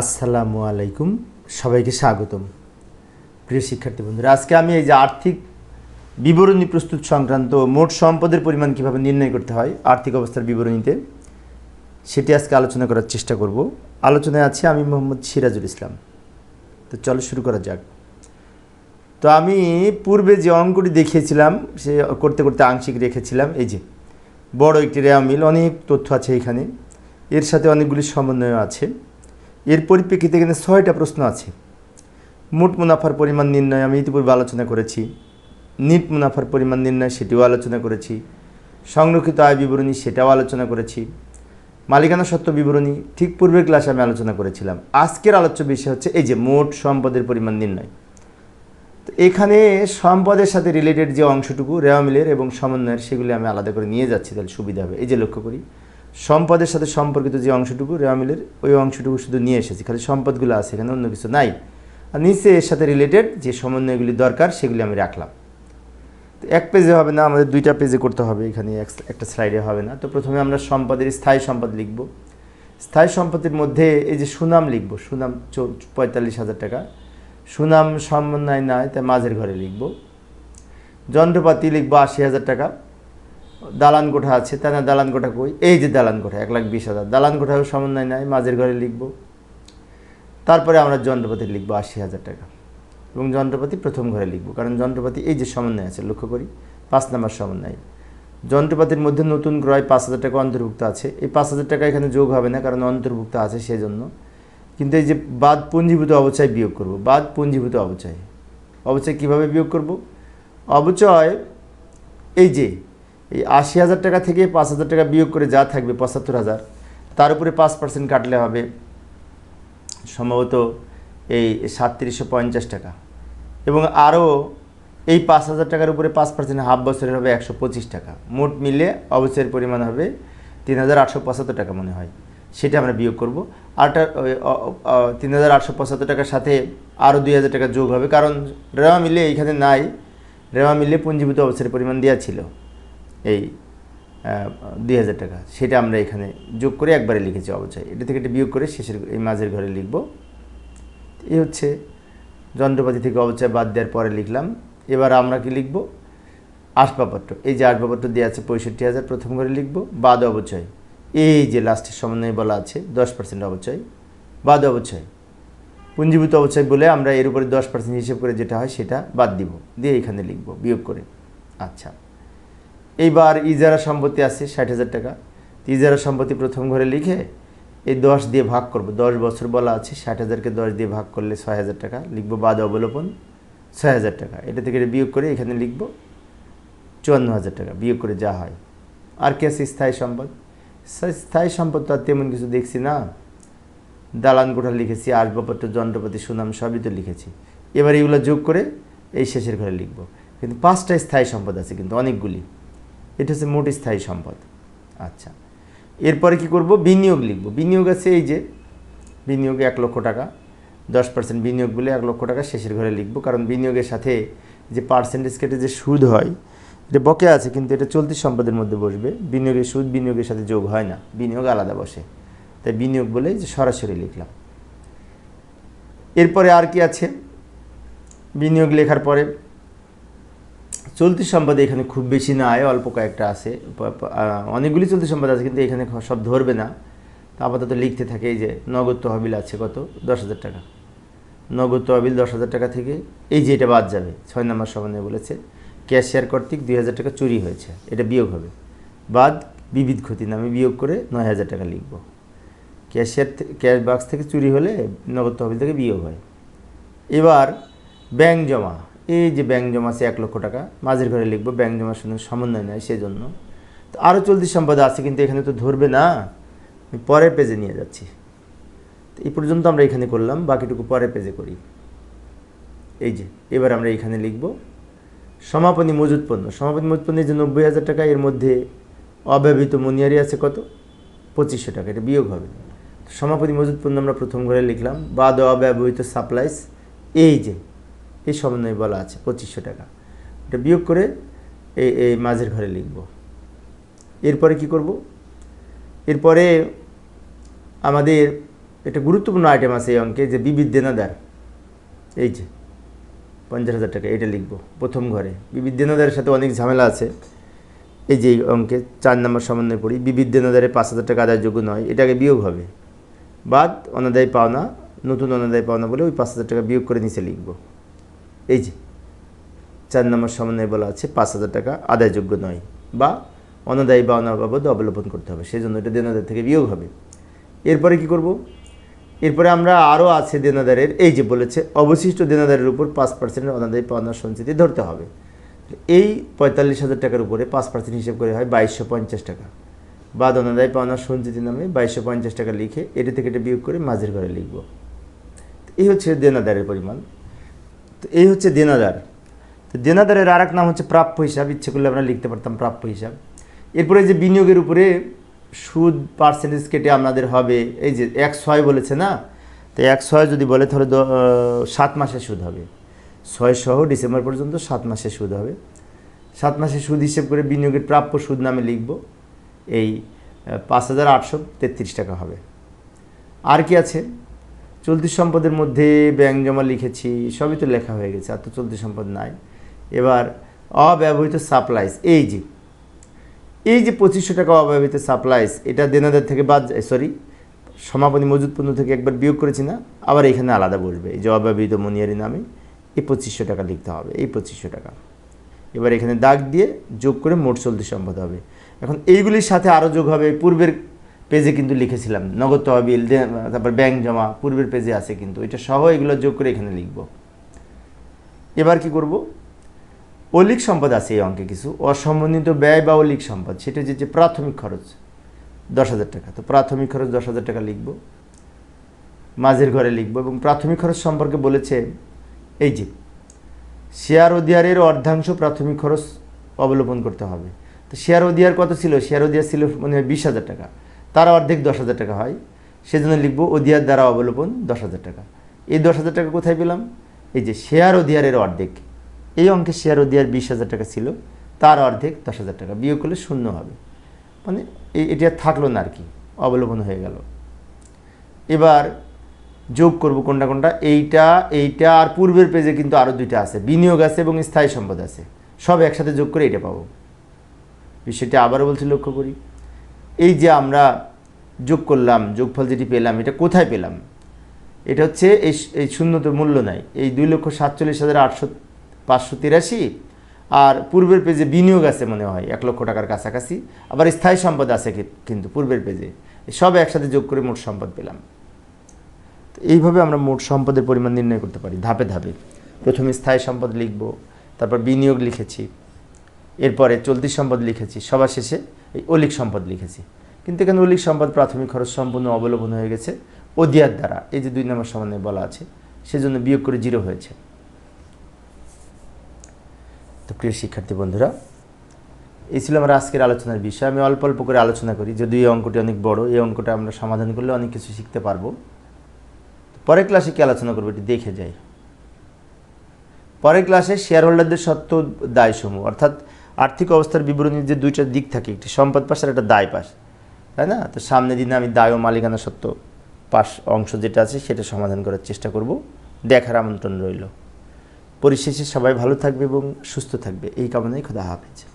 আসসালামু আলাইকুম, সবাইকে স্বাগতম। প্রিয় শিক্ষার্থী বন্ধুরা, আজকে আমি এই যে আর্থিক বিবরণী প্রস্তুত সংক্রান্ত মোট সম্পদের পরিমাণ কীভাবে নির্ণয় করতে হয়, আর্থিক অবস্থার বিবরণীতে, সেটি আজকে আলোচনা করার চেষ্টা করব। আলোচনায় আছি আমি মোহাম্মদ সিরাজুল ইসলাম। তো চলো শুরু করা যাক। তো আমি পূর্বে যে অঙ্কটি দেখিয়েছিলাম, সে করতে করতে আংশিক রেখেছিলাম, এই যে বড় একটি রেয়া মিল, অনেক তথ্য আছে এখানে। এর সাথে অনেকগুলি সমন্বয় আছে। এর পরিপ্রেক্ষিতে এখানে ছয়টা প্রশ্ন আছে। মোট মুনাফার পরিমাণ নির্ণয় আমি ইতিপূর্বে আলোচনা করেছি। নিট মুনাফার পরিমাণ নির্ণয় সেটিও আলোচনা করেছি। সংরক্ষিত আয় বিবরণী সেটাও আলোচনা করেছি। মালিকানা সত্ত্ব বিবরণী ঠিক পূর্বের ক্লাসে আমি আলোচনা করেছিলাম। আজকের আলোচ্য বিষয় হচ্ছে এই যে মোট সম্পদের পরিমাণ নির্ণয়। তো এখানে সম্পদের সাথে রিলেটেড যে অংশটুকু, রেওয়া মিলের এবং সমন্বয়ের, সেগুলি আমি আলাদা করে নিয়ে যাচ্ছি, তাহলে সুবিধা হবে। এই যে লক্ষ্য করি সম্পদের সাথে সম্পর্কিত যে অংশটুকু রেওয়া মিলের ওই অংশটুকু শুধু নিয়ে এসেছি, খালি সম্পদগুলো আছে, এখানে অন্য কিছু নাই। আর নিচে এর সাথে রিলেটেড যে সমন্বয়গুলি দরকার, সেগুলি আমি রাখলাম। তো এক পেজে হবে না, আমাদের দুইটা পেজে করতে হবে, এখানে এক- একটা স্লাইডে হবে না। তো প্রথমে আমরা সম্পদের স্থায়ী সম্পদ লিখব। স্থায়ী সম্পদের মধ্যে এই যে সুনাম লিখব, সুনাম পঁয়তাল্লিশ হাজার টাকা। সুনাম সমন্বয় নয় তাই মাঝের ঘরে লিখব। যন্ত্রপাতি লিখব আশি হাজার টাকা। দালান কোঠা আছে, তা না দালান কোঠা কই? এই যে দালান কোঠা, এক লাখ বিশ হাজার। দালান কোঠাও সমন্বয় নাই, মাঝের ঘরে লিখব। তারপরে আমরা যন্ত্রপাতি লিখব আশি হাজার টাকা। এবং যন্ত্রপাতি প্রথম ঘরে লিখব, কারণ যন্ত্রপাতি এই যে সমন্বয় আছে, লক্ষ্য করি, পাঁচ নাম্বার সমন্বয়। যন্ত্রপাতির মধ্যে নতুন ক্রয় পাঁচ হাজার টাকা অন্তর্ভুক্ত আছে। এই পাঁচ হাজার টাকা এখানে যোগ হবে না, কারণ অন্তর্ভুক্ত আছে সেজন্য। কিন্তু এই যে বাদ পুঞ্জীভূত অবচয় বিয়োগ করব, বাদ পুঞ্জীভূত অবচয়। অবচয় কীভাবে বিয়োগ করব? অবচয় এই যে এই আশি হাজার টাকা থেকে পাঁচ হাজার টাকা বিয়োগ করে যা থাকবে, পঁচাত্তর হাজার, তার উপরে পাঁচ পার্সেন্ট কাটলে হবে সম্ভবত এই সাতত্রিশশো পঞ্চাশ টাকা। এবং আরও এই পাঁচ হাজার টাকার উপরে পাঁচ পার্সেন্ট হাফ বছরের হবে একশো পঁচিশ টাকা। মোট মিলে অবচয়ের পরিমাণ হবে তিন হাজার আটশো পঁচাত্তর টাকা মনে হয়। সেটা আমরা বিয়োগ করব। আরটা তিন হাজার আটশো পঁচাত্তর টাকার সাথে আরও দুই হাজার টাকা যোগ হবে। কারণ রেওয়া মিলে এইখানে নাই। রেওয়া মিলে পুঞ্জীভূত অবস্থার পরিমাণ দেওয়া ছিল। এই দুই হাজার টাকা। সেটা আমরা এখানে যোগ করে একবারে লিখেছি অবচয়। এটা থেকে এটা বিয়োগ করে শেষের, এই মাঝের ঘরে লিখব। এই হচ্ছে যন্ত্রপাতি থেকে অবচয় বাদ দেওয়ার পরে লিখলাম। এবার আমরা কি লিখব? আসবাবপত্র। এই যে আসবাবপত্র দেওয়া আছে পঁয়ষট্টি হাজার, প্রথম ঘরে লিখব, বাদ অবচয়। এই যে লাস্টের সমন্বয়ে বলা আছে, দশ পার্সেন্ট অবচয়। বাদ অবচয়। পুঞ্জীভূত অবচয় বলে আমরা এর উপরে দশ পার্সেন্ট হিসেব করে যেটা হয় সেটা বাদ দিব। দিয়ে এখানে লিখব, বিয়োগ করে। আচ্ছা। এইবার ইজারা সম্পত্তি আছে ষাট হাজার টাকা। তো ইজারা সম্পত্তি প্রথম ঘরে লিখে এই দশ দিয়ে ভাগ করব। দশ বছর বলা আছে, ষাট হাজারকে দশ দিয়ে ভাগ করলে ছয় হাজার টাকা। লিখব বাদ অবলোপন ছয় হাজার টাকা। এটা থেকে বিয়োগ করে এখানে লিখব চুয়ান্ন হাজার টাকা, বিয়োগ করে যা হয়। আর কি আছে স্থায়ী সম্পদ? স্থায়ী- সম্পদ তো আর তেমন কিছু দেখছি না। দালান কোঠা লিখেছি, আসবাবপত্র, যন্ত্রপাতি, সুনাম সবই তো লিখেছি। এবার এগুলো যোগ করে এই শেষের ঘরে লিখব। কিন্তু পাঁচটা স্থায়ী সম্পদ আছে কিন্তু অনেকগুলি। এটা হচ্ছে মোট স্থায়ী সম্পদ। আচ্ছা। এরপরে কি করব? বিনিয়োগ লিখব। বিনিয়োগ আছে এই যে, বিনিয়োগ এক লক্ষ টাকা, দশ পার্সেন্ট বিনিয়োগ বলে এক লক্ষ টাকা শেষের ঘরে লিখব। কারণ বিনিয়োগের সাথে যে পার্সেন্টেজ কেটে যে সুদ হয়, এটা বকে আছে, কিন্তু এটা চলতি সম্পদের মধ্যে বসবে। বিনিয়োগের সুদ বিনিয়োগের সাথে যোগ হয় না। বিনিয়োগ আলাদা বসে। তাই বিনিয়োগ বলে যে সরাসরি লিখলাম। এরপরে আর কি আছে? বিনিয়োগ লেখার পরে চলতি সম্পদ এখানে খুব বেশি না, আয় অল্প কয়েকটা আছে। অনেকগুলি চলতি সম্পদ আছে, কিন্তু এখানে সব ধরবে না। তো আপাতত লিখতে থাকে যে, নগদ তহবিল আছে কত? দশ হাজার টাকা। নগদ তহবিল দশ হাজার টাকা থেকে, এই যে এটা বাদ যাবে, ছয় নম্বর সমন্বয় বলেছে, ক্যাশিয়ার কর্তৃক দুই হাজার টাকা চুরি হয়েছে, এটা বিয়োগ হবে। বাদ বিবিধ ক্ষতি নামে বিয়োগ করে নয় হাজার টাকা লিখব। ক্যাশিয়ার ক্যাশ বাক্স থেকে চুরি হলে নগদ তহবিল থেকে বিয়োগ হয়। এবার ব্যাংক জমা। এই যে ব্যাংক জমা আছে এক লক্ষ টাকা, মাঝের ঘরে লিখব ব্যাংক জমার সঙ্গে সমন্বয় নেয় সেজন্য। তো আরও চলতি সম্পদ আছে, কিন্তু এখানে তো ধরবে না। আমি পরের পেজে নিয়ে যাচ্ছি। তো এই পর্যন্ত আমরা এখানে করলাম, বাকিটুকু পরের পেজে করি। এই যে, এবার আমরা এখানে লিখব, সমাপনী মজুত পণ্য সমাপনী মজুত পণ্যের যে নব্বই হাজার টাকা, এর মধ্যে অব্যবহৃত মনিয়ারি আছে কত? পঁচিশশো টাকা, এটা বিয়োগ হবে। সমাপনী মজুত পণ্য আমরা প্রথম ঘরে লিখলাম, বাদ অব্যবহৃত সাপ্লাইস এই যে এই সমন্বয়ে বলা আছে, পঁচিশশো টাকা। এটা বিয়োগ করে এই এই মাঝের ঘরে লিখব। এরপরে কি করব? এরপরে আমাদের এটা গুরুত্বপূর্ণ আইটেম আছে এই অঙ্কে, যে বিবিধ দেনাদার। এই যে, পঞ্চাশ হাজার টাকা, এটা লিখব প্রথম ঘরে। বিবিধ দেনাদারের সাথে অনেক ঝামেলা আছে। এই যে অঙ্কে চার নম্বর সমন্বয় পড়ি বিবিধ দেনাদারে পাঁচ হাজার টাকা আদায়যোগ্য নয় এটাকে বিয়োগ হবে। বাদ অনাদায় পাওনা, নতুন অনাদায় পাওনা বলে ওই পাঁচ হাজার টাকা বিয়োগ করে নিচে লিখব। এই যে, চার নম্বর সমন্বয়ে বলা আছে, পাঁচ হাজার টাকা আদায়যোগ্য নয় বা অনাদায়ী বা অনাবাবদ অবলম্বন করতে হবে সেই জন্য এটা দেনাদার থেকে বিয়োগ হবে। এরপরে কি করব? এরপরে আমরা আরও আছে দেনাদারের, এই যে বলেছে, অবশিষ্ট দেনাদারের উপর পাঁচ পার্সেন্ট অনাদায়ী পাওনা সঞ্চিতি ধরতে হবে। এই পঁয়তাল্লিশ হাজার টাকার উপরে পাঁচ পার্সেন্ট হিসেব করে হয় বাইশশো পঞ্চাশ টাকা। বা অনাদায়ী পাওনা সঞ্চিতি নামে বাইশশো পঞ্চাশ টাকা লিখে এটা থেকে এটা বিয়োগ করে মাঝের ঘরে লিখব। এই হচ্ছে দেনাদারের পরিমাণ। তো এই হচ্ছে দেনাদার। তো দেনাদারের আর এক নাম হচ্ছে প্রাপ্য হিসাব। ইচ্ছে করলে আমরা লিখতে পারতাম প্রাপ্য হিসাব। এরপরে যে বিনিয়োগের উপরে সুদ পার্সেন্টেজ কেটে আপনাদের হবে, এই যে এক ছয় বলেছে না? তো এক ছয় যদি বলে তাহলে সাত মাসের সুদ হবে। ছয় সহ ডিসেম্বর পর্যন্ত সাত মাসের সুদ হবে। সাত মাসের সুদ হিসেব করে বিনিয়োগের প্রাপ্য সুদ নামে লিখব। এই পাঁচ হাজার আটশো তেত্রিশ টাকা হবে। আর কি আছে? চলতি সম্পদের মধ্যে ব্যাংক জমা লিখেছি, সবই তো লেখা হয়ে গেছে, আর তো চলতি সম্পদ নাই। এবার অব্যবহৃত সাপ্লাইস এই যে এই যে পঁচিশশো টাকা অব্যবহৃত সাপ্লাইস এটা দেনাদার থেকে বাদ সরি সমাপনী মজুদ পণ্য থেকে একবার বিয়োগ করেছি না, আবার এখানে আলাদা বসবে, এই যে অব্যবহৃত মনিয়ারি নামে, এই পঁচিশশো টাকা লিখতে হবে, এই পঁচিশশো টাকা। এবার এখানে দাগ দিয়ে যোগ করে মোট চলতি সম্পদ হবে। এখন এইগুলির সাথে আরও যোগ হবে, পূর্বের পেজে কিন্তু লিখেছিলাম। নগদ তহবিল তারপর ব্যাংক জমা, পূর্বের পেজে আছে কিন্তু। এটা সহ এগুলো যোগ করে এখানে লিখব। এবার কি করব? অলিক সম্পদ আছে এই অঙ্কে কিছু। অসমন্বিত ব্যয় বা অলিক সম্পদ, সেটা যে প্রাথমিক খরচ, দশ হাজার টাকা। তো প্রাথমিক খরচ দশ হাজার টাকা লিখব। মাঝের ঘরে লিখব এবং প্রাথমিক খরচ সম্পর্কে বলেছে এই যে, শেয়ার অধিয়ারের অর্ধাংশ প্রাথমিক খরচ অবলম্বন করতে হবে। তো শেয়ার অধিয়ার কত ছিল? শেয়ার অধিয়ার ছিল মনে হয় বিশ হাজার টাকা। তার অর্ধেক দশ হাজার টাকা হয়। সেজন্য লিখব অধিয়ার দ্বারা অবলম্বন দশ হাজার টাকা। এই দশ হাজার টাকা কোথায় পেলাম? এই যে শেয়ার অধিয়ারের অর্ধেক। এই অঙ্কে শেয়ার অধিয়ার বিশ হাজার টাকা ছিল, তার অর্ধেক দশ হাজার টাকা। বিয়োগ করলে শূন্য হবে। মানে এটি আর থাকল না আর কি। অবলম্বন হয়ে গেল। এবার যোগ করব কোনটা কোনটা? এইটা এইটা আর পূর্বের পেজে কিন্তু আরও দুইটা আছে। বিনিয়োগ আছে এবং স্থায়ী সম্পদ আছে। সব একসাথে যোগ করে এটা পাবো। বিষয়টি আবারও বলছি লক্ষ্য করি। এই যে আমরা যোগ করলাম, যোগফল যেটি পেলাম, এটা কোথায় পেলাম? এটা হচ্ছে এই এই শূন্য তো মূল্য নাই। এই দুই লক্ষ সাতচল্লিশ হাজার আটশো, পাঁচশো তিরাশি আর পূর্বের পেজে বিনিয়োগ আছে মনে হয়, এক লক্ষ টাকার কাছাকাছি। আবার স্থায়ী সম্পদ আছে কিন্তু পূর্বের পেজে। সব একসাথে যোগ করে মোট সম্পদ পেলাম। এইভাবে আমরা মোট সম্পদের পরিমাণ নির্ণয় করতে পারি, ধাপে ধাপে। প্রথমে স্থায়ী সম্পদ লিখব, তারপর বিনিয়োগ লিখেছি। এরপরে চলতি সম্পদ লিখেছি, সবার শেষে এই অলিক সম্পদ লিখেছি। কিন্তু এখানে অলিক সম্পদ প্রাথমিক খরচ সম্পূর্ণ অবলম্বন হয়ে গেছে অদিয়ার দ্বারা, এই যে দুই নম্বর সমানে বলা আছে, সেজন্য বিয়োগ করে জিরো হয়েছে। তো প্রিয় শিক্ষার্থী বন্ধুরা, এই ছিল আমার আজকের আলোচনার বিষয়। আমি অল্প অল্প করে আলোচনা করি, যদিও এই অঙ্কটি অনেক বড়, এই অঙ্কটা আমরা সমাধান করলে অনেক কিছু শিখতে পারব। পরের ক্লাসে কি আলোচনা করব এটি দেখে যাই। পরের ক্লাসে শেয়ার হোল্ডারদের সত্ত্ব দায়সমূহ, অর্থাৎ আর্থিক অবস্থার বিবরণীর যে দুইটা দিক থাকে, একটি সম্পদ পাশ আর একটা দায় পাশ, তাই না? তো সামনে দিনে আমি দায় ও মালিকানা সত্ত্ব পাশ অংশ যেটা আছে সেটা সমাধান করার চেষ্টা করব। দেখার আমন্ত্রণ রইল। পরিশেষে সবাই ভালো থাকবে এবং সুস্থ থাকবে। এই কামনাই খোদা হাফেজ।